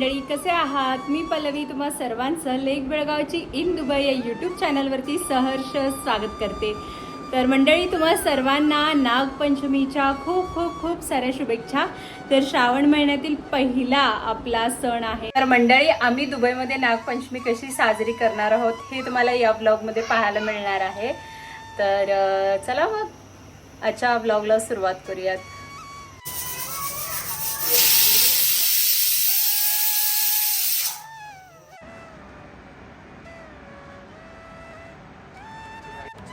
मंडळी कसे आहात? मी पल्लवी तुम्हा सर्वांचं लेक बेळगावची इन दुबई या यूट्यूब चॅनलवरती सहर्ष स्वागत करते. तर मंडळी तुम्हा सर्वांना नागपंचमीच्या खूप खूप खूप साऱ्या शुभेच्छा. तर श्रावण महिन्यातील पहिला आपला सण आहे. तर मंडळी आम्ही दुबईमध्ये नागपंचमी कशी साजरी करणार आहोत हे तुम्हाला या ब्लॉगमध्ये पाहायला मिळणार आहे. तर चला मग. आजच्या ब्लॉगला सुरुवात करूयात.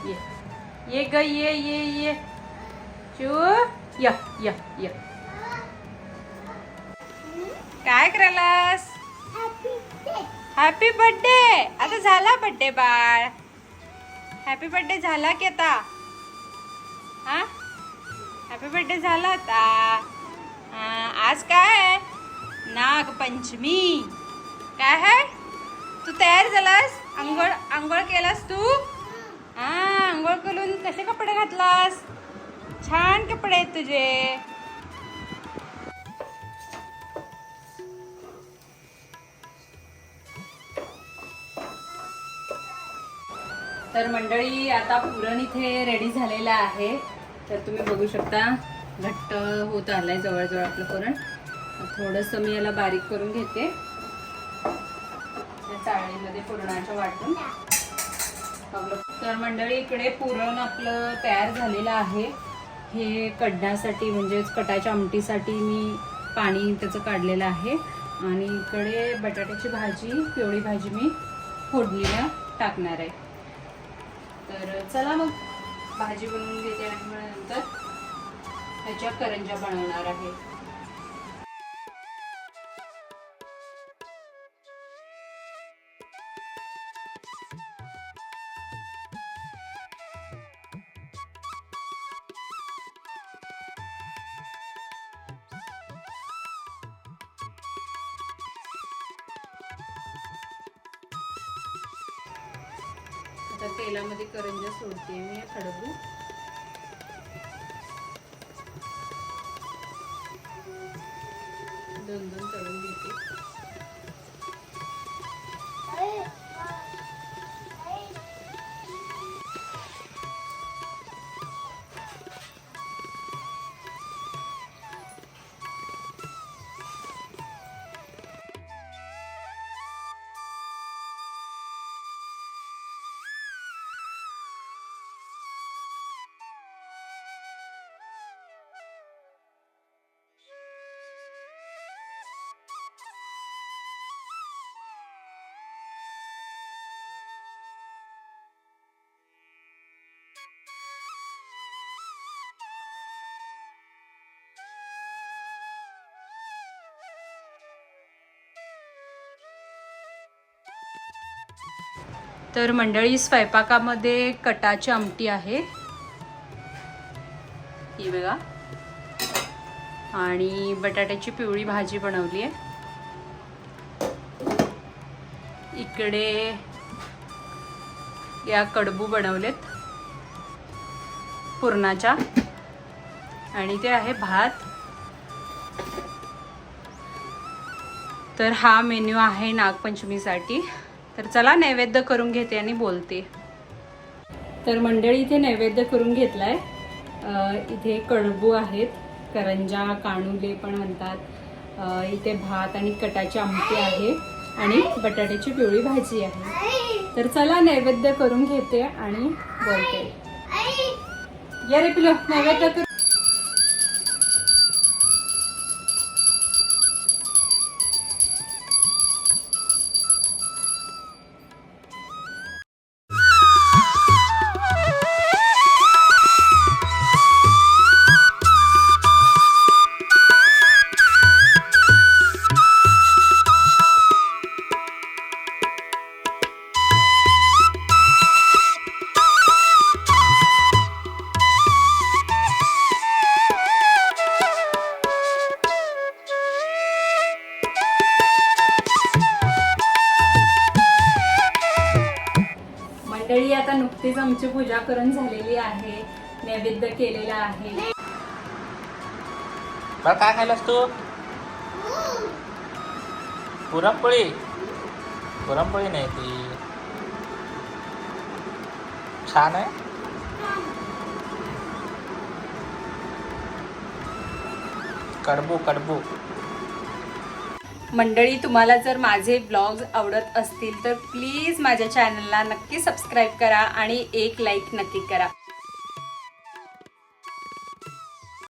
ये ये ग ये ये ये। चू या या या। काय करायलास? हॅपी बर्थडे आता झाला बर्थडे बाळ. हॅपी बर्थडे झाला की आता? हा? हॅपी बर्थडे झाला आता. हा, आज काय आहे? नागपंचमी. काय आहे? तू तयार झालास? आंघोळ आंघोळ केलास तू? आंघोळ करून कसे कपडे घातलास? छान कपडे आहेत तुझे. तर मंडळी आता पुरण इथे रेडी झालेलं आहे. तर तुम्ही बघू शकता घट्ट होत आलंय जवळजवळ आपलं पुरण. थोडंसं मी याला बारीक करून घेते. या चाळणीमध्ये पुरणाच्या वाटून. आपलं तर मंडळी इकडे पुरण आपलं तयार झालेलं आहे. हे कढण्यासाठी म्हणजेच कटाच्या आमटीसाठी मी पाणी त्याचं काढलेलं आहे. आणि इकडे बटाट्याची भाजी पिवळी भाजी मी फोडणीला टाकणार आहे. तर चला मग भाजी बनवून घेते आणि नंतर ह्याच्या करंजा बनवणार आहे. आता तेलामध्ये करंजा सोडते मी खडबू दोन दोन तळून घेते. तर मंडळी स्वयंपाकामध्ये कटाची आमटी आहे. ही बघा. आणि बटाट्याची पिवळी भाजी बनवली आहे. इकडे या कडबू बनवलेत. पुरणाच्या. आणि ते आहे भात. तर हा मेन्यू आहे नागपंचमीसाठी. तर चला नैवेद्य करून घेते आणि बोलते. तर मंडळी इथे नैवेद्य करून घेतलाय. इथे कडबू आहेत करंजा काणुले पण म्हणतात. इथे भात आणि कटाची आमटी आहे आणि बटाट्याची पिवळी भाजी आहे. तर चला नैवेद्य करून घेते आणि बोलते. या रे पिलो नैवेद्य मंडळी आता नुकतीच आमची पूजा करून झालेली आहे. नैवेद्य केलेला आहे. बाळ काय खायलास तू? पुरणपोळी. पुरणपोळी नाही ती. छान आहे. कडबू कडबू. मंडळी तुम्हाला जर माझे ब्लॉग्स आवडत असतील तर प्लीज माझ्या चॅनलला नक्की सबस्क्राईब करा आणि एक लाईक नक्की करा.